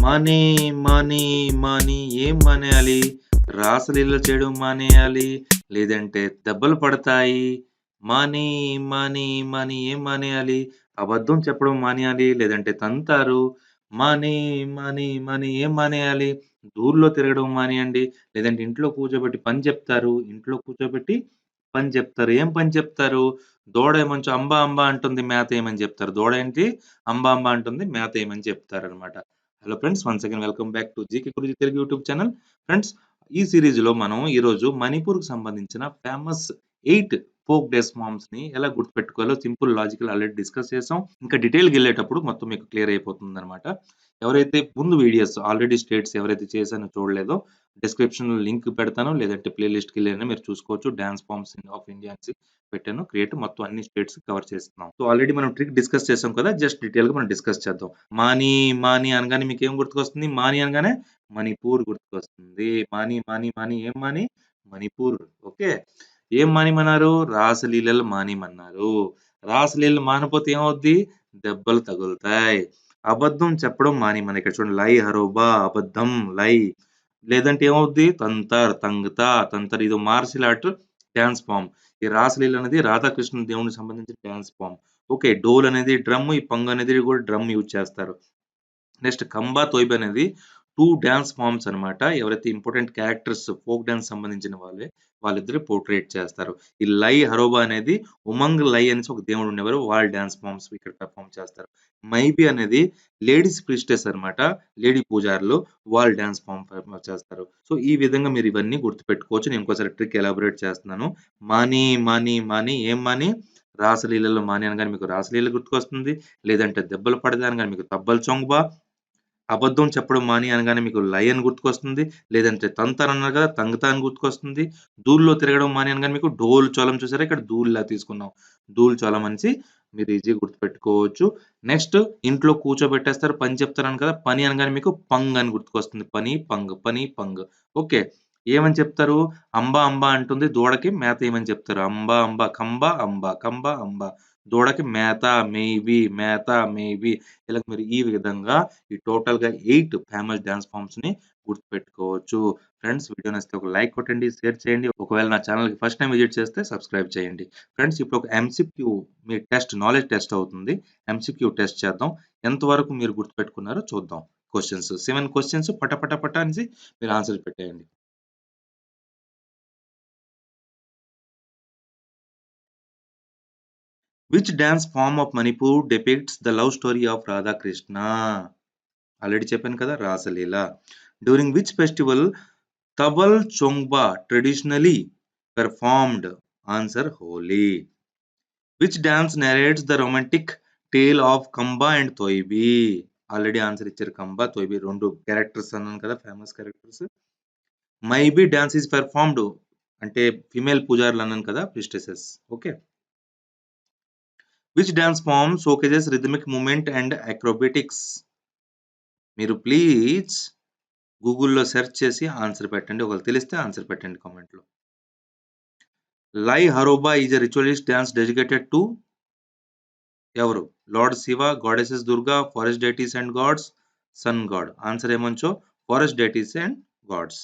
Money money money ఏం మానేయాలి? రాసలీల చేయడం మానేయాలి. లేదంటే దెబ్బలు పడతాయి. మనీ మనీ మనీ ఏం మానేయాలి? అబద్ధం చెప్పడం మానేయాలి. లేదంటే తంతారు. మనీ మనీ మనీ ఏం మానేయాలి? దూర్లో తిరగడం మానేయండి. లేదంటే ఇంట్లో కూర్చోబెట్టి పని చెప్తారు. ఇంట్లో కూర్చోబెట్టి పని చెప్తారు. ఏం పని చెప్తారు? దూడ ఏమంచు అంబా అంబా అంటుంది మేత ఏమని చెప్తారు? దూడ ఏంటి? అంబా అంబా అంటుంది మేత ఏమని చెప్తారు అనమాట hello friends once again welcome back to GK Guruji Telugu YouTube channel friends ఈ సిరీస్లో మనం ఈ రోజు మణిపూర్ సంబంధించిన ఫేమస్ ఎయిట్ ఫోక్ డేస్ మామ్స్ని ఎలా గుర్తుపెట్టుకోవాలో సింపుల్ లాజికల్ ఆల్రెడీ డిస్కస్ చేసాం. ఇంకా డీటెయిల్కి వెళ్ళేటప్పుడు మొత్తం మీకు క్లియర్ అయిపోతుంది అనమాట ఎవరైతే ముందు వీడియోస్ ఆల్రెడీ స్టేట్స్ ఎవరైతే చేశానో చూడలేదో డిస్క్రిప్షన్లో లింక్ పెడతాను. లేదంటే ప్లేలిస్ట్కి వెళ్ళినా మీరు చూసుకోవచ్చు. డాన్స్ ఫార్మ్స్ ఆఫ్ ఇండియా అని పెట్టాను. క్రియేట్ మొత్తం అన్ని స్టేట్స్ కవర్ చేస్తున్నాం. సో ఆల్రెడీ మనం ట్రిక్ డిస్కస్ చేసాం కదా జస్ట్ డీటెయిల్గా మనం డిస్కస్ చేద్దాం. మాని మాని అనగానే మీకు ఏం గుర్తుకొస్తుంది? మాని అనగానే మణిపూర్ గుర్తుకొస్తుంది. మాని మాని మాని ఏం మాని మణిపూర్ ఓకే ఏం మానిమన్నారు రాసలీలలు మానిమన్నారు రాసలీలలు మానపోతే ఏమవుద్ది? దెబ్బలు తగులుతాయి. అబద్ధం చెప్పడం మాని మన ఇక్కడ చూడండి. లై హరోబా అబద్ధం లై. లేదంటే ఏమవుద్ది? తంతర్ తంగతా తంతర్. ఇది మార్షల్ ఆర్ట్ డ్యాన్స్ ఫామ్. ఈ రాసలీల అనేది రాధాకృష్ణ దేవునికి సంబంధించిన డ్యాన్స్ ఫామ్. ఓకే డోల్ అనేది డ్రమ్ ఈ పంగు అనేది కూడా డ్రమ్ యూజ్ చేస్తారు. నెక్స్ట్ కంబా తోయిబ్ అనేది టూ డాన్స్ ఫామ్స్ అన్నమాట. ఎవరైతే ఇంపార్టెంట్ క్యారెక్టర్స్ ఫోక్ డ్యాన్స్ సంబంధించిన వాళ్ళే వాళ్ళిద్దరు పోర్ట్రేట్ చేస్తారు. ఈ లై హరోబా అనేది ఉమంగ్ లై అనేసి ఒక దేవుడు ఉండేవారు. వాళ్ళ డాన్స్ ఫామ్స్ ఇక్కడ పెర్ఫామ్ చేస్తారు. మైబీ అనేది లేడీస్ ప్రిస్టెస్ అన్నమాట. లేడీ పూజారులు వాళ్ళ డాన్స్ ఫామ్ పెర్ఫామ్ చేస్తారు. సో ఈ విధంగా మీరు ఇవన్నీ గుర్తుపెట్టుకోవచ్చు. నేను ఇంకోసారి ట్రిక్ ఎలాబొరేట్ చేస్తున్నాను. మాని మాని మాని ఏం మాని? రాసలీలలో మాని అనగానే మీకు రాసలీల గుర్తుకొస్తుంది. లేదంటే దెబ్బలు పడదాని కానీ మీకు తబ్బల్ చొంగ్బా? అబద్ధం చెప్పడం మాని అనగానే మీకు లయన్ గుర్తుకొస్తుంది లేదంటే తంతర్ అన్నారు కదా తంగతాన్ అని గుర్తుకొస్తుంది. దూల్లో తిరగడం మాని అనగానే మీకు డోల్ చోళం చూసారా? ఇక్కడ దూల్లా తీసుకున్నాం. దూల్ చోళం అనేసి మీరు ఈజీ గుర్తుపెట్టుకోవచ్చు. నెక్స్ట్ ఇంట్లో కూర్చోబెట్టేస్తారు పని చెప్తారని కదా పని అనగానే మీకు పంగ్ అని గుర్తుకొస్తుంది. పని పంగ్ పని పంగ్. ఓకే. ఏమని చెప్తారు? అంబా అంబా అంటుంది దూడకి మేత ఏమని చెప్తారు? అంబా అంబా కంబ అంబా కంబ అంబా. దూడకి మేత మేబీ మేత మేబీ ఇలా మీరు ఈ విధంగా ఈ టోటల్గా ఎయిట్ ఫేమస్ డాన్స్ ఫామ్స్ని గుర్తుపెట్టుకోవచ్చు. ఫ్రెండ్స్ వీడియో నచ్చితే ఒక లైక్ కొట్టండి షేర్ చేయండి. ఒకవేళ నా ఛానల్కి ఫస్ట్ టైం విజిట్ చేస్తే సబ్స్క్రైబ్ చేయండి. ఫ్రెండ్స్ ఇప్పుడు ఒక ఎంసీక్యూ మీ టెస్ట్ నాలెడ్జ్ టెస్ట్ అవుతుంది. ఎంసీక్యూ టెస్ట్ చేద్దాం. ఎంతవరకు మీరు గుర్తుపెట్టుకున్నారో చూద్దాం. క్వశ్చన్స్ సెవెన్ క్వశ్చన్స్ పట పట పట అనేసి మీరు ఆన్సర్ పెట్టేయండి. Which dance form of Manipur depicts the love story of Radhakrishna already చెప్పాను కదా Raslila. During which festival Thabal Chongba traditionally performed answer Holi which dance narrates the romantic tale of Khamba and Thoibi already answer ఇచ్చారు కంబా తోయిబీ రెండు characters అన్నాను కదా famous characters Maibi dance is performed అంటే female పూజారులు అన్నాను కదా priestesses okay which dance form showcases rhythmic movement and acrobatics మీరు please గూగుల్లో సెర్చ్ చేసి ఆన్సర్ పెట్టండి. ఒకవేళ తెలిస్తే ఆన్సర్ పెట్టండి కామెంట్లో Lai. Haraoba is a ritualist dance dedicated to ఎవరు? Lord Shiva goddesses Durga forest deities and gods sun god answer ఏమంచో? Forest deities and gods